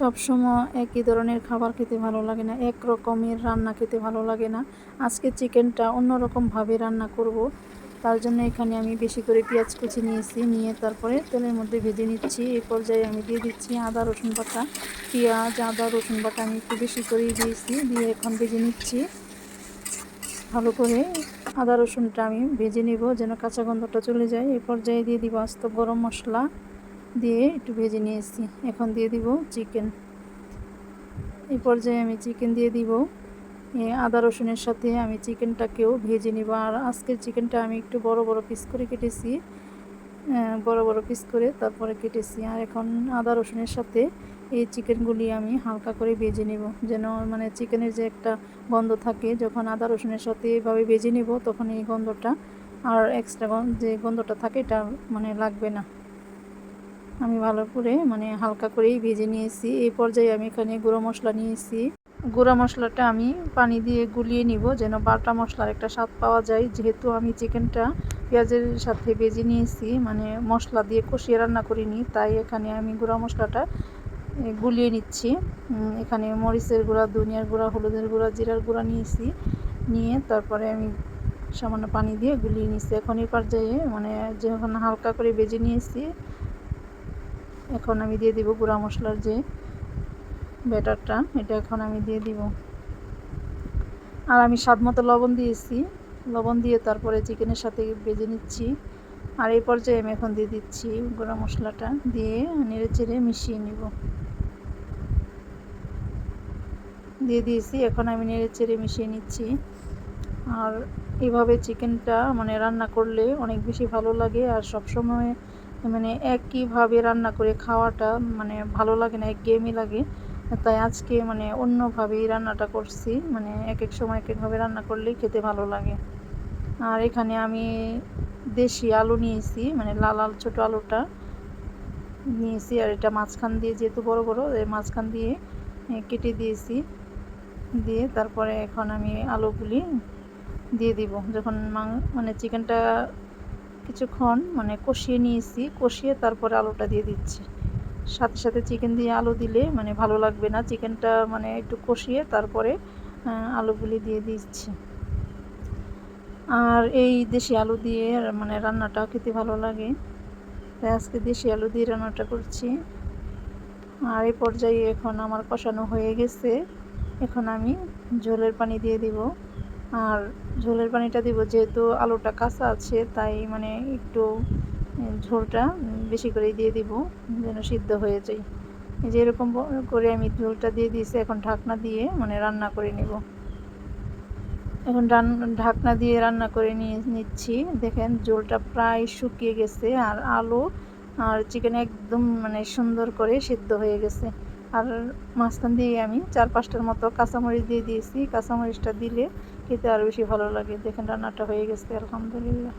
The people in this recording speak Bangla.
সবসময় একই ধরনের খাবার খেতে ভালো লাগে না এক রকমের রান্না খেতে ভালো লাগে না। আজকে চিকেনটা অন্যরকমভাবে রান্না করব। তার জন্য এখানে আমি বেশি করে পেঁয়াজ কুচি নিয়েছি, নিয়ে তারপরে তেলের মধ্যে ভেজে নিচ্ছি। এই পর্যায়ে আমি দিয়ে দিচ্ছি আদা, রসুন বাটা। পেঁয়াজ, আদা, রসুন বাটা আমি একটু বেশি করেই দিয়েছি, দিয়ে এখন ভেজে নিচ্ছি। ভালো করে আদা, রসুনটা আমি ভেজে নেব যেন কাঁচা গন্ধটা চলে যায়। এই পর্যায়ে দিয়ে দিব আস্ত গরম মশলা। দিয়ে একটু ভেজে নিয়েছি এখন দিয়ে দিব চিকেন এই পর্যায়ে আমি চিকেন দিয়ে দিব। আদা রসুনের সাথে আমি চিকেনটাকেও ভেজে নিব। আর আজকের চিকেনটা আমি একটু বড় বড় পিস করে কেটেছি। বড় বড় পিস করে তারপরে কেটেছি। আর এখন আদা রসুনের সাথে এই চিকেনগুলি আমি হালকা করে ভেজে নেব। যেন মানে চিকেনের যে একটা গন্ধ থাকে, যখন আদা রসুনের সাথে এভাবে ভেজে নেব, তখন এই গন্ধটা আর এক্সট্রা যে গন্ধটা থাকে, এটা মানে লাগবে না। আমি ভালো করে মানে হালকা করেই ভেজে নিয়েছি। এই পর্যায়ে আমি এখানে গুঁড়ো মশলা নিয়েছি। গুঁড়া মশলাটা আমি পানি দিয়ে গুলিয়ে নিব যেন বাটা মশলার একটা স্বাদ পাওয়া যায়। যেহেতু আমি চিকেনটা পেঁয়াজের সাথে ভেজে নিয়েছি মানে মশলা দিয়ে কষিয়ে রান্না করিনি, তাই এখানে আমি গুঁড়া মশলাটা গুলিয়ে নিচ্ছি। এখানে মরিচের গুঁড়া, ধনিয়ার গুঁড়া, হলুদের গুঁড়া, জিরার গুঁড়া নিয়েছি। নিয়ে তারপরে আমি সামান্য পানি দিয়ে গুলিয়ে নিচ্ছি। এখন এই পর্যায়ে মানে যখন হালকা করে ভেজে নিয়েছি এখন আমি দিয়ে দিব গুঁড়া মশলার যে ব্যাটারটা, এটা এখন আমি দিয়ে দিব। আর আমি স্বাদ মতো লবণ দিয়েছি। লবণ দিয়ে তারপরে চিকেনের সাথে বেজে নিচ্ছি। আর এই পর্যায়ে আমি এখন দিয়ে দিচ্ছি গুঁড়া মশলাটা দিয়ে নেড়ে চেড়ে মিশিয়ে নিব। দিয়ে দিয়েছি, এখন আমি নেড়ে চেড়ে মিশিয়ে নিচ্ছি। আর এভাবে চিকেনটা মানে রান্না করলে অনেক বেশি ভালো লাগে আর সবসময় মানে একইভাবে রান্না করে খাওয়াটা মানে ভালো লাগে না, এক গেমই লাগে। তাই আজকে মানে অন্যভাবেই রান্নাটা করছি মানে এক এক সময় এক একভাবে রান্না করলেই খেতে ভালো লাগে। আর এখানে আমি দেশি আলু নিয়েছি মানে লাল লাল ছোটো আলুটা নিয়েছি, আর এটা মাঝখান দিয়ে যেহেতু বড় বড় মাঝখান দিয়ে কেটে দিয়েছি। দিয়ে তারপরে এখন আমি আলুগুলি দিয়ে দিব। যখন মানে চিকেনটা কিছুক্ষণ মানে কষিয়ে নিয়েছি, কষিয়ে তারপরে আলুটা দিয়ে দিচ্ছি। সাথে সাথে চিকেন দিয়ে আলু দিলে মানে ভালো লাগবে না। চিকেনটা মানে একটু কষিয়ে তারপরে আলুগুলি দিয়ে দিচ্ছি। আর এই দেশি আলু দিয়ে মানে রান্নাটাও খেতে ভালো লাগে। তাই আজকে দেশি আলু দিয়ে রান্নাটা করছি। আর এই পর্যায়ে এখন আমার কষানো হয়ে গেছে। এখন আমি ঝোলের পানি দিয়ে দিব। আর ঝোলের পানিটা দিব যেহেতু আলুটা কাঁচা আছে, তাই মানে একটু ঝোলটা বেশি করে দিয়ে দিব যেন সিদ্ধ হয়ে যায়। যে এরকম করে আমি ঝোলটা দিয়ে দিয়েছি, এখন ঢাকনা দিয়ে মানে রান্না করে নিব। এখন ঢাকনা দিয়ে রান্না করে নিয়ে নিচ্ছি। দেখেন ঝোলটা প্রায় শুকিয়ে গেছে, আর আলু আর চিকেন একদম মানে সুন্দর করে সিদ্ধ হয়ে গেছে। আর মাঝখান দিয়ে আমি চার পাঁচটার মতো কাঁচামরিচ দিয়ে দিয়েছি। কাঁচামরিচটা দিলে খেতে আরও বেশি ভালো লাগে। দেখেন রান্নাটা হয়ে গেছে, আলহামদুলিল্লাহ।